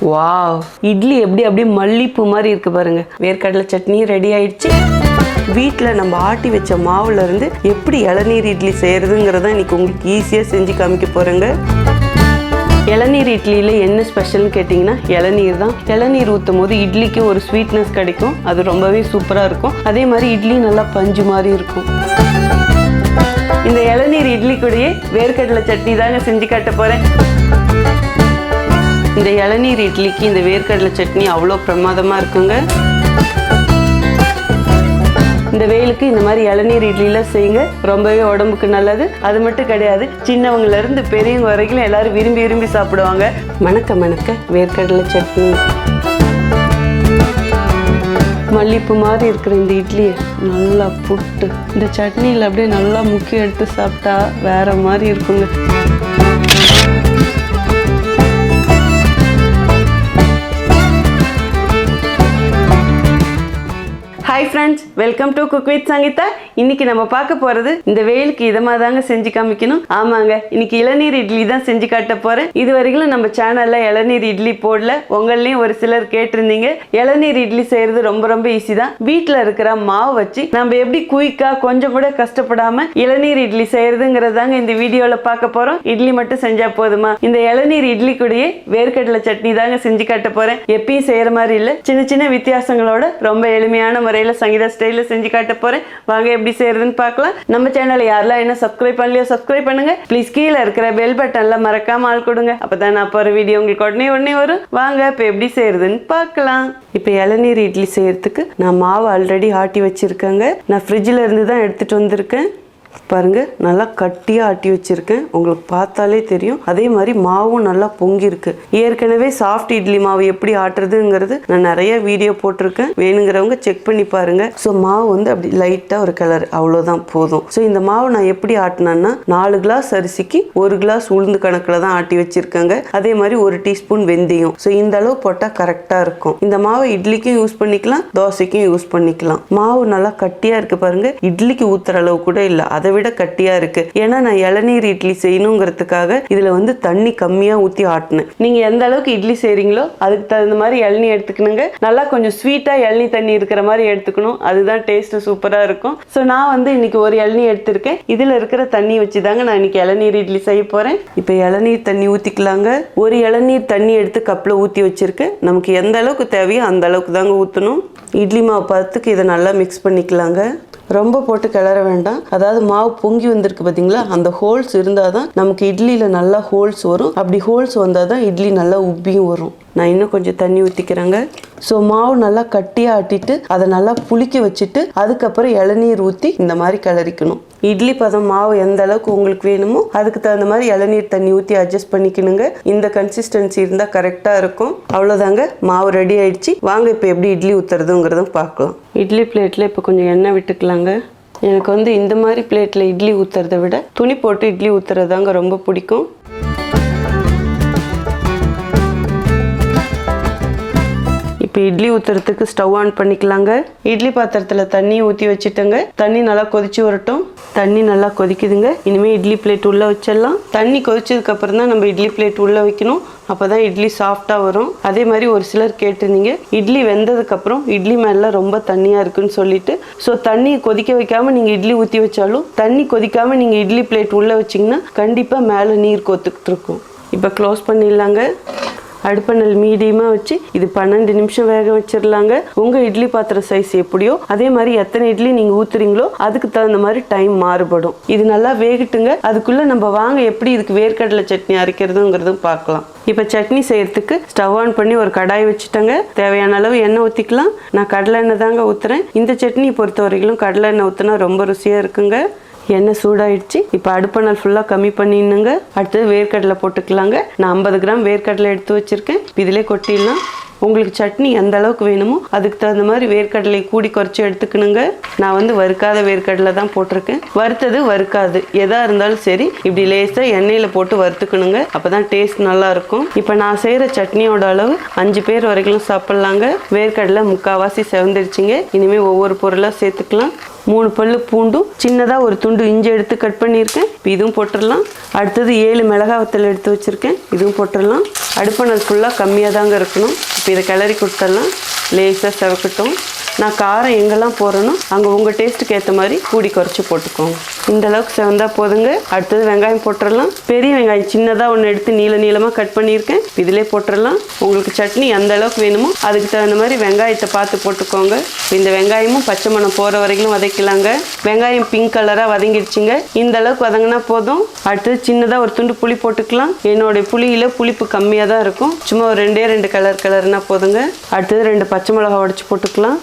Wow. Idli எப்படி அப்படியே மல்லிப்பூ மாதிரி இருக்கு பாருங்க. வேர்க்கடலை சட்னி ரெடி ஆயிடுச்சு. வீட்டில் நம்ம ஆட்டி வச்ச மாவுல இருந்து எப்படி இளநீர் இட்லி செய்யறதுங்கிறத இன்னைக்கு உங்களுக்கு ஈஸியாக செஞ்சு காமிக்க போறேங்க. இளநீர் இட்லியில் என்ன ஸ்பெஷல்னு கேட்டிங்கன்னா இளநீர் தான். இளநீர் ஊற்றும் போது இட்லிக்கு ஒரு ஸ்வீட்னஸ் கிடைக்கும். அது ரொம்பவே சூப்பராக இருக்கும். அதே மாதிரி இட்லி நல்லா பஞ்சு மாதிரி இருக்கும். இந்த இளநீர் இட்லி கூடயே வேர்க்கடலை சட்னி தாங்க செஞ்சு காட்ட போகிறேன் இந்த இளநீர் இட்லிக்கு இந்த வேர்க்கடலை சட்னி அவ்வளோ பிரமாதமாக இருக்குங்க. இந்த வெயிலுக்கு இந்த மாதிரி இளநீர் இட்லிலாம் செய்யுங்க. ரொம்பவே உடம்புக்கு நல்லது. அது மட்டும் கிடையாது சின்னவங்கலேருந்து பெரியவங்க வரைக்கும் எல்லாரும் விரும்பி விரும்பி சாப்பிடுவாங்க. மணக்க மணக்க வேர்க்கடலை சட்னி. மல்லிப்பூ மாதிரி இருக்கிற இந்த இட்லியை நல்லா புட்டு இந்த சட்னியில் அப்படியே நல்லா முக்கிய எடுத்து சாப்பிட்டா வேற மாதிரி இருக்குங்க. Hi friends welcome to cook with Sangeetha இன்னைக்கு நம்ம பார்க்க போறது இந்த வெயிலுக்கு இதமாக தாங்க செஞ்சு காமிக்கணும். ஆமாங்க இன்னைக்கு இளநீர் இட்லி தான் செஞ்சு காட்ட போறேன். இது வரைக்கும் நம்ம சேனல்ல இளநீர் இட்லி போடல. உங்களையும் ஒரு சிலர் கேட்டிருந்தீங்க. இளநீர் இட்லி செய்யறது ரொம்ப ரொம்ப ஈஸி தான். வீட்டில் இருக்கிற மாவு வச்சு நம்ம எப்படி குயிக்கா கொஞ்சம் கூட கஷ்டப்படாம இளநீர் இட்லி செய்யறதுங்கிறது தாங்க இந்த வீடியோல பார்க்க போறோம். இட்லி மட்டும் செஞ்சா போதுமா? இந்த இளநீர் இட்லி கூடயே வேர்க்கடலை சட்னி தாங்க செஞ்சு காட்ட போறேன். எப்பயும் செய்யற மாதிரி இல்லை. சின்ன சின்ன வித்தியாசங்களோட ரொம்ப எளிமையான முறை முறையில் சங்கீதா ஸ்டைலில் செஞ்சு காட்ட போகிறேன் வாங்க எப்படி செய்யறதுன்னு பார்க்கலாம். நம்ம சேனலை யாரெல்லாம் என்ன சப்ஸ்கிரைப் பண்ணலையோ சப்ஸ்கிரைப் பண்ணுங்க. ப்ளீஸ் கீழே இருக்கிற பெல் பட்டனில் மறக்காம ஆள் கொடுங்க. அப்பதான் நான் போகிற வீடியோ உங்களுக்கு உடனே உடனே வரும். வாங்க இப்போ எப்படி செய்யறதுன்னு பார்க்கலாம். இப்போ இளநீர் இட்லி செய்யறதுக்கு நான் மாவு ஆல்ரெடி ஆட்டி வச்சுருக்கேங்க. நான் ஃப்ரிட்ஜில் இருந்து தான் எடுத்துட்டு வந்திருக்கேன். பாருங்கள் நல்லா கட்டியாக ஆட்டி வச்சுருக்கேன். உங்களுக்கு பார்த்தாலே தெரியும். அதே மாதிரி மாவும் நல்லா பொங்கியிருக்கு. ஏற்கனவே சாஃப்ட் இட்லி மாவு எப்படி ஆட்டுறதுங்கிறது நான் நிறைய வீடியோ போட்டிருக்கேன். வேணுங்கிறவங்க செக் பண்ணி பாருங்கள் ஸோ மாவு வந்து அப்படி லைட்டாக ஒரு கலர் அவ்வளோதான் போதும். ஸோ இந்த மாவு நான் எப்படி ஆட்டினேன்னா நாலு கிளாஸ் அரிசிக்கு ஒரு கிளாஸ் உளுந்து கணக்கில் தான் ஆட்டி வச்சிருக்கேங்க. அதே மாதிரி ஒரு டீஸ்பூன் வெந்தயம். ஸோ இந்த அளவு போட்டால் கரெக்டாக இருக்கும். இந்த மாவை இட்லிக்கும் யூஸ் பண்ணிக்கலாம் தோசைக்கும் யூஸ் பண்ணிக்கலாம். மாவு நல்லா கட்டியாக இருக்கு பாருங்கள் இட்லிக்கு ஊற்றுற அளவு கூட இல்லை. அதை விட கட்டியா இருக்கு. ஏன்னா நான் இளநீர் இட்லி செய்யணுங்கிறதுக்காக இதுல வந்து தண்ணி கம்மியா ஊத்தி ஆட்டினேன். நீங்க எந்த அளவுக்கு இட்லி செய்றீங்களோ அதுக்கு தகுந்த மாதிரி இளநீ எடுத்துக்கணுங்க. நல்லா கொஞ்சம் ஸ்வீட்டா இளநீ தண்ணி இருக்கிற மாதிரி எடுத்துக்கணும். அதுதான் டேஸ்ட் சூப்பரா இருக்கும். ஸோ நான் வந்து இன்னைக்கு ஒரு இளநீ எடுத்திருக்கேன். இதுல இருக்கிற தண்ணி வச்சு தாங்க நான் இன்னைக்கு இளநீர் இட்லி செய்ய போறேன். இப்போ இளநீர் தண்ணி ஊத்திக்கலாங்க. ஒரு இளநீர் தண்ணி எடுத்து கப்பில் ஊற்றி வச்சிருக்கேன் நமக்கு எந்த அளவுக்கு தேவையோ அந்த அளவுக்கு தாங்க ஊற்றணும் இட்லி மாவு பத்துக்கு இதை நல்லா மிக்ஸ் பண்ணிக்கலாங்க. ரொம்ப போட்டு கிளற வேண்டாம். அதாவது மாவு பொங்கி வந்திருக்கு பார்த்தீங்களா அந்த ஹோல்ஸ் இருந்தால் தான் நமக்கு இட்லியில் நல்லா ஹோல்ஸ் வரும். அப்படி ஹோல்ஸ் வந்தால் தான் இட்லி நல்லா உப்பியும் வரும். நான் இன்னும் கொஞ்சம் தண்ணி ஊற்றிக்கிறேங்க ஸோ மாவு நல்லா கட்டியாக ஆட்டிட்டு அதை நல்லா புளிக்க வச்சுட்டு அதுக்கப்புறம் இளநீர் ஊற்றி இந்த மாதிரி கிளறிக்கணும். இட்லி பதம் மாவு எந்த அளவுக்கு உங்களுக்கு வேணுமோ அதுக்கு தகுந்த மாதிரி இளநீர் தண்ணி ஊற்றி அட்ஜஸ்ட் பண்ணிக்கணுங்க. இந்த கன்சிஸ்டன்சி இருந்தால் கரெக்டாக இருக்கும். அவ்வளோதாங்க மாவு ரெடி ஆயிடுச்சு. வாங்க இப்போ எப்படி இட்லி ஊற்றுறதுங்கிறதும் பார்க்கலாம். இட்லி பிளேட்டில் இப்போ கொஞ்சம் எண்ணெய் விட்டுக்கலாங்க. எனக்கு வந்து இந்த மாதிரி பிளேட்டில் இட்லி ஊற்றுறத விட துணி போட்டு இட்லி ஊற்றுறதாங்க ரொம்ப பிடிக்கும். இப்போ இட்லி ஊற்றுறதுக்கு ஸ்டவ் ஆன் பண்ணிக்கலாங்க. இட்லி பாத்திரத்தில் தண்ணி ஊற்றி வச்சுட்டோங்க. தண்ணி நல்லா கொதிச்சு வரட்டும். தண்ணி நல்லா கொதிக்குதுங்க. இனிமேல் இட்லி பிளேட் உள்ளே வச்சிடலாம். தண்ணி கொதிச்சதுக்கு அப்புறம் தான் நம்ம இட்லி பிளேட் உள்ளே வைக்கணும். அப்போ தான் இட்லி சாஃப்டாக வரும். அதே மாதிரி ஒரு சிலர் கேட்டிருந்தீங்க. இட்லி வெந்ததுக்கப்புறம் இட்லி மேலே ரொம்ப தண்ணியாக இருக்குன்னு சொல்லிட்டு. ஸோ தண்ணி கொதிக்க வைக்காமல் நீங்கள் இட்லி ஊற்றி வச்சாலும் தண்ணி கொதிக்காமல் நீங்கள் இட்லி பிளேட் உள்ளே வச்சிங்கன்னா கண்டிப்பாக மேலே நீர் கொத்துக்கிட்டு இருக்கும். இப்போ க்ளோஸ் பண்ணிடலாங்க. அடுப்பணல் மீடியமாக வச்சு இது பன்னெண்டு நிமிஷம் வேக வச்சிடலாங்க உங்கள் இட்லி பாத்திர சைஸ் எப்படியோ அதே மாதிரி எத்தனை இட்லி நீங்கள் ஊற்றுறீங்களோ அதுக்கு தகுந்த மாதிரி டைம் மாறுபடும். இது நல்லா வேகட்டுங்க. அதுக்குள்ளே நம்ம வாங்க எப்படி இதுக்கு வேர்க்கடலை சட்னி அரைக்கிறதுங்கிறதும் பார்க்கலாம். இப்போ சட்னி செய்யறதுக்கு ஸ்டவ் ஆன் பண்ணி ஒரு கடாய் வச்சுட்டேங்க. தேவையான அளவு எண்ணெய் ஊற்றிக்கலாம் நான் கடலை எண்ணெய் தாங்க ஊற்றுறேன் இந்த சட்னி பொறுத்த வரைக்கும் கடலை எண்ணெய் ஊற்றினா ரொம்ப ருசியாக இருக்குங்க. எண்ணெய் சூடாயிடுச்சு. இப்போ அடுப்பணல் ஃபுல்லாக கம்மி பண்ணிடணுங்க அடுத்தது வேர்க்கடலை போட்டுக்கலாங்க. நான் ஐம்பது கிராம் வேர்க்கடலை எடுத்து வச்சுருக்கேன். இதிலே கொட்டிடலாம். உங்களுக்கு சட்னி எந்த அளவுக்கு வேணுமோ அதுக்கு தகுந்த மாதிரி வேர்க்கடலை கூடி குறைச்சி எடுத்துக்கணுங்க. நான் வந்து வறுக்காத வேர்க்கடலை தான் போட்டிருக்கேன். வறுத்தது வறுக்காது. எதா இருந்தாலும் சரி இப்படி லேசாக எண்ணெயில் போட்டு வறுத்துக்கணுங்க. அப்பதான் டேஸ்ட் நல்லா இருக்கும். இப்போ நான் செய்கிற சட்னியோட அளவு அஞ்சு பேர் வரைக்கும் சாப்பிட்லாங்க. வேர்க்கடலை முக்காவாசி செவந்துருச்சுங்க. இனிமேல் ஒவ்வொரு பொருளாக சேர்த்துக்கலாம். மூணு பல்லு பூண்டும் சின்னதாக ஒரு துண்டு இஞ்சி எடுத்து கட் பண்ணியிருக்கேன். இப்போ இதுவும் போட்டுடலாம். அடுத்தது ஏழு மிளகா வத்தல் எடுத்து வச்சுருக்கேன். இதுவும் போட்டுடலாம். அடுப்பானது ஃபுல்லாக கம்மியாக தாங்க இருக்கணும். இப்போ இதை கிளறி கொடுத்துடலாம் லேசாக செவக்கட்டும். நான் காரம் எங்கெல்லாம் போடுறேனோ அங்கே உங்கள் டேஸ்ட்டுக்கு ஏற்ற மாதிரி கூடி குறைச்சி போட்டுக்கோங்க. இந்த அளவுக்கு செவந்தால் போதுங்க. அடுத்தது வெங்காயம் போட்டுடலாம் பெரிய வெங்காயம் சின்னதாக ஒன்று எடுத்து நீள நீளமாக கட் பண்ணியிருக்கேன். இதிலே போட்டுடலாம் உங்களுக்கு சட்னி எந்த அளவுக்கு வேணுமோ அதுக்கு தகுந்த மாதிரி வெங்காயத்தை பார்த்து போட்டுக்கோங்க. இந்த வெங்காயமும் பச்சை மணம் போகிற வரைக்கும் வதக்கலாங்க. வெங்காயம் பிங்க் கலராக வதங்கிடுச்சுங்க. இந்த அளவுக்கு வதங்கினா போதும். அடுத்தது சின்னதாக ஒரு துண்டு புளி போட்டுக்கலாம். என்னுடைய புளியில் புளிப்பு கம்மியாக தான் இருக்கும். சும்மா ஒரு ரெண்டே ரெண்டு கலர் கலர்னா போதுங்க. அடுத்தது ரெண்டு பச்சை மிளகா உடச்சி போட்டுக்கலாம்.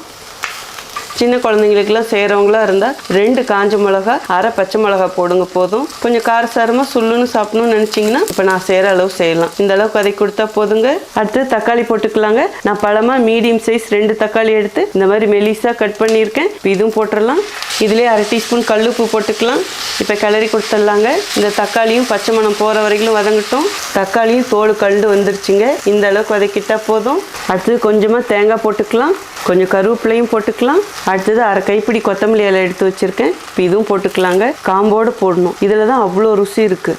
சின்ன குழந்தைங்களுக்குலாம் செய்கிறவங்களா இருந்தால் ரெண்டு காஞ்ச மிளகா அரை பச்சை மிளகா போடுங்க போதும். கொஞ்சம் காரசாரமாக சுள்ளுன்னு சாப்பிடணும்னு நினச்சிங்கன்னா இப்போ நான் செய்கிற அளவு செய்யலாம். இந்த அளவுக்கு அதை கொடுத்தா போதுங்க. அடுத்து தக்காளி போட்டுக்கலாங்க. நான் பழமாக மீடியம் சைஸ் ரெண்டு தக்காளி எடுத்து இந்த மாதிரி மெலிசாக கட் பண்ணியிருக்கேன். இப்போ இதுவும் போட்டுடலாம். இதுலேயே அரை டீஸ்பூன் கல்லுப்பு போட்டுக்கலாம். இப்போ கிளறி கொடுத்துடலாங்க. இந்த தக்காளியும் பச்சை மணம் போகிற வரைக்கும் வதங்கட்டும். தக்காளியும் தோல் கண்டு வந்துருச்சுங்க. இந்த அளவுக்கு வதக்கிட்டால் போதும். அடுத்து கொஞ்சமாக தேங்காய் போட்டுக்கலாம். கொஞ்சம் கருவேப்பிலையும் போட்டுக்கலாம். அடுத்தது அரை கைப்பிடி கொத்தமல்லி இலை எடுத்து வச்சுருக்கேன். இப்போ இதுவும் போட்டுக்கலாங்க. காம்போடு போடணும். இதில் தான் அவ்வளோ ருசி இருக்குது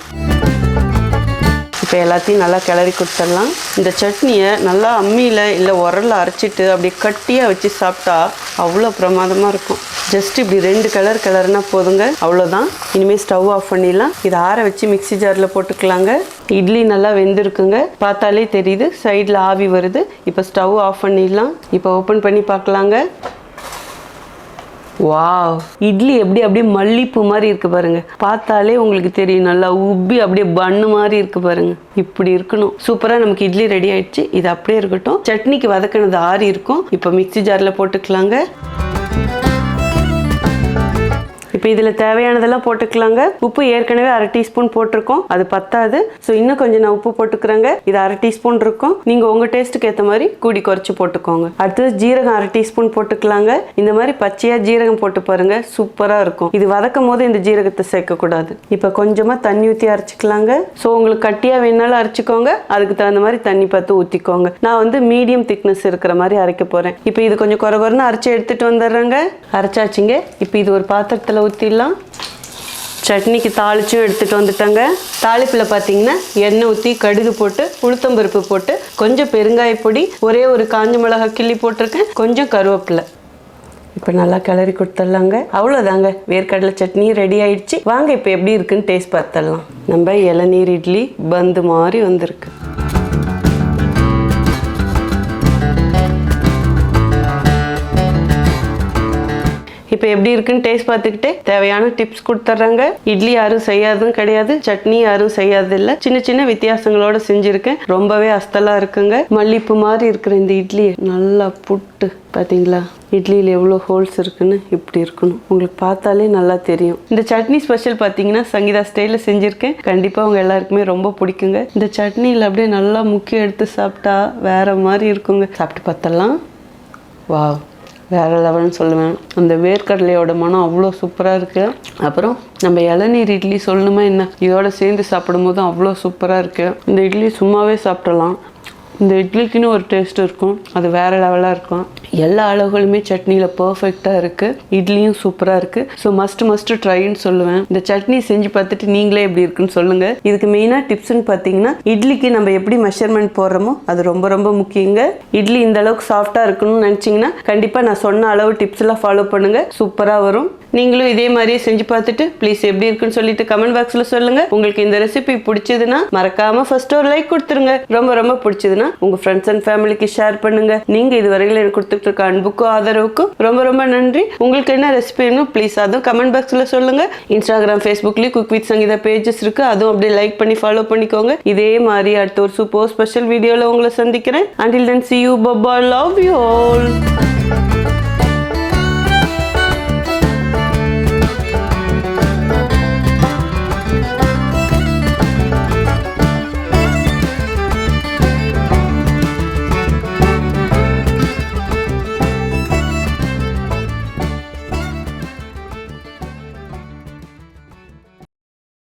இப்போ எல்லாத்தையும் நல்லா கிளறி கொடுத்துடலாம். இந்த சட்னியை நல்லா அம்மியில் இல்லை உரலில் அரைச்சிட்டு அப்படியே கட்டியாக வச்சு சாப்பிட்டா அவ்வளோ பிரமாதமாக இருக்கும். ஜஸ்ட் இப்படி ரெண்டு கலர் கிளறுனா போதுங்க. அவ்வளோதான் இனிமேல் ஸ்டவ் ஆஃப் பண்ணிடலாம். இதை ஆற வச்சு மிக்ஸி ஜாரில் போட்டுக்கலாங்க. இட்லி நல்லா வெந்திருக்குங்க. பார்த்தாலே தெரியுது. சைடில் ஆவி வருது. இப்போ ஸ்டவ் ஆஃப் பண்ணிடலாம். இப்போ ஓப்பன் பண்ணி பார்க்கலாங்க. வாவ் இட்லி எப்படி அப்படியே மல்லிப்பூ மாதிரி இருக்கு பாருங்க. பார்த்தாலே உங்களுக்கு தெரியும். நல்லா உப்பி அப்படியே பண்ணு மாதிரி இருக்கு பாருங்க. இப்படி இருக்கணும். சூப்பரா நமக்கு இட்லி ரெடி ஆயிடுச்சு. இது அப்படியே இருக்கட்டும். சட்னிக்கு வதக்கினது ஆறி இருக்கும். இப்போ மிக்ஸி ஜார்ல போட்டுக்கலாங்க. இப்போ இதில் தேவையானதெல்லாம் போட்டுக்கலாங்க. உப்பு ஏற்கனவே அரை டீஸ்பூன் போட்டிருக்கோம். அது பத்தாது. ஸோ இன்னும் கொஞ்சம் நான் உப்பு போட்டுக்கிறேங்க. இது அரை டீஸ்பூன் இருக்கும். நீங்கள் உங்கள் டேஸ்ட்டுக்கு ஏற்ற மாதிரி கூடி குறைச்சி போட்டுக்கோங்க. அடுத்தது ஜீரகம் அரை டீஸ்பூன் போட்டுக்கலாங்க. இந்த மாதிரி பச்சையாக ஜீரகம் போட்டு பாருங்க. சூப்பராக இருக்கும். இது வதக்கும் போது இந்த ஜீரகத்தை சேர்க்கக்கூடாது. இப்போ கொஞ்சமாக தண்ணி ஊற்றி அரைச்சிக்கலாங்க. ஸோ உங்களுக்கு கட்டியாக வேணாலும் அரைச்சிக்கோங்க. அதுக்கு தகுந்த மாதிரி தண்ணி பார்த்து ஊற்றிக்கோங்க நான் வந்து மீடியம் திக்னஸ் இருக்கிற மாதிரி அரைக்க போகிறேன் இப்போ இது கொஞ்சம் குறை குறைன்னு அரைச்சி எடுத்துகிட்டு வந்துடுறேங்க. அரைச்சாச்சுங்க. இப்போ இது ஒரு பாத்திரத்தில் ஊற்றிடலாம் சட்னிக்கு தாளிச்சும் எடுத்துகிட்டு வந்துட்டேங்க. தாளிப்பில் பார்த்தீங்கன்னா எண்ணெய் ஊற்றி கடுகு போட்டு உளுத்தம்பருப்பு போட்டு கொஞ்சம் பெருங்காய பொடி ஒரே ஒரு காஞ்ச மிளகாய் கிள்ளி போட்டிருக்கேன். கொஞ்சம் கருவேப்பிலை. இப்போ நல்லா கிளறி கொடுத்துடலாங்க. அவ்வளோதாங்க வேர்க்கடலை சட்னி ரெடி ஆயிடுச்சு. வாங்க இப்போ எப்படி இருக்குன்னு டேஸ்ட் பார்த்துடலாம். நம்ம இளநீர் இட்லி பந்து மாதிரி வந்திருக்கு. இப்போ எப்படி இருக்குன்னு டேஸ்ட் பார்த்துக்கிட்டே தேவையான டிப்ஸ் கொடுத்துட்றாங்க. இட்லி யாரும் செய்யாதும் கிடையாது சட்னி யாரும் செய்யாது இல்லை சின்ன சின்ன வித்தியாசங்களோட செஞ்சுருக்கேன். ரொம்பவே அஸ்தலாக இருக்குங்க. மல்லிப்பூ மாதிரி இருக்கிற இந்த இட்லி நல்லா புட்டு பார்த்தீங்களா இட்லியில் எவ்வளோ ஹோல்ஸ் இருக்குன்னு இப்படி இருக்கணும். உங்களுக்கு பார்த்தாலே நல்லா தெரியும். இந்த சட்னி ஸ்பெஷல் பார்த்தீங்கன்னா சங்கீதா ஸ்டைலில் செஞ்சுருக்கேன். கண்டிப்பாக அவங்க எல்லாருக்குமே ரொம்ப பிடிக்குங்க. இந்த சட்னியில் அப்படியே நல்லா முக்கியம் எடுத்து சாப்பிட்டா வேற மாதிரி இருக்குங்க. சாப்பிட்டு பார்த்தலாம் வாவ். வேறு லெவல்னு சொல்லுவேன். அந்த வேர்க்கடலையோட மனம் அவ்வளோ சூப்பராக இருக்குது அப்புறம் நம்ம இளநீர் இட்லி சொல்லணுமா என்ன? இதோட சேர்ந்து சாப்பிடும்போது அவ்வளோ சூப்பராக இருக்குது இந்த இட்லி சும்மாவே சாப்பிடலாம். இந்த இட்லிக்குன்னு ஒரு டேஸ்ட் இருக்கும். அது வேற லெவலாக இருக்கும். எல்லா அளவுகளுமே சட்னியில் பர்ஃபெக்டாக இருக்குது இட்லியும் சூப்பராக இருக்குது ஸோ மஸ்ட் மஸ்ட் ட்ரைன்னு சொல்லுவேன். இந்த சட்னி செஞ்சு பார்த்துட்டு நீங்களே எப்படி இருக்குன்னு சொல்லுங்கள் இதுக்கு மெயினாக டிப்ஸ்னு பார்த்தீங்கன்னா இட்லிக்கு நம்ம எப்படி மெஷர்மெண்ட் போடுறோமோ அது ரொம்ப ரொம்ப முக்கியங்க. இட்லி இந்த அளவுக்கு சாஃப்டாக இருக்கணும்னு நினச்சிங்கன்னா கண்டிப்பாக நான் சொன்ன அளவு டிப்ஸ் எல்லாம் ஃபாலோ பண்ணுங்கள் சூப்பராக வரும். நீங்களும் இதே மாதிரியே செஞ்சு பார்த்துட்டு ப்ளீஸ் எப்படி இருக்குன்னு சொல்லிட்டு கமெண்ட் பாக்ஸில் சொல்லுங்கள் உங்களுக்கு இந்த ரெசிபி பிடிச்சதுன்னா மறக்காம ஃபர்ஸ்ட் ஒரு லைக் கொடுத்துருங்க. ரொம்ப ரொம்ப பிடிச்சதுன்னா உங்கள் ஃப்ரெண்ட்ஸ் அண்ட் ஃபேமிலிக்கு ஷேர் பண்ணுங்க. நீங்கள் இது வரையில் எனக்கு கொடுத்துட்டு இருக்க அன்புக்கும் ஆதரவுக்கும் ரொம்ப ரொம்ப நன்றி. உங்களுக்கு என்ன ரெசிபி வேணும் ப்ளீஸ் அதுவும் கமெண்ட் பாக்ஸில் சொல்லுங்கள் இன்ஸ்டாகிராம் ஃபேஸ்புக்லேயும் குக் வித் சங்கீதா பேஜஸ் இருக்கு. அதுவும் அப்படியே லைக் பண்ணி ஃபாலோ பண்ணிக்கோங்க. இதே மாதிரி அடுத்த ஒரு சூப்பர் ஸ்பெஷல் வீடியோவில் உங்களை சந்திக்கிறேன். அண்டில் தென் சி யூ பப்பா லவ் யூ ஆல்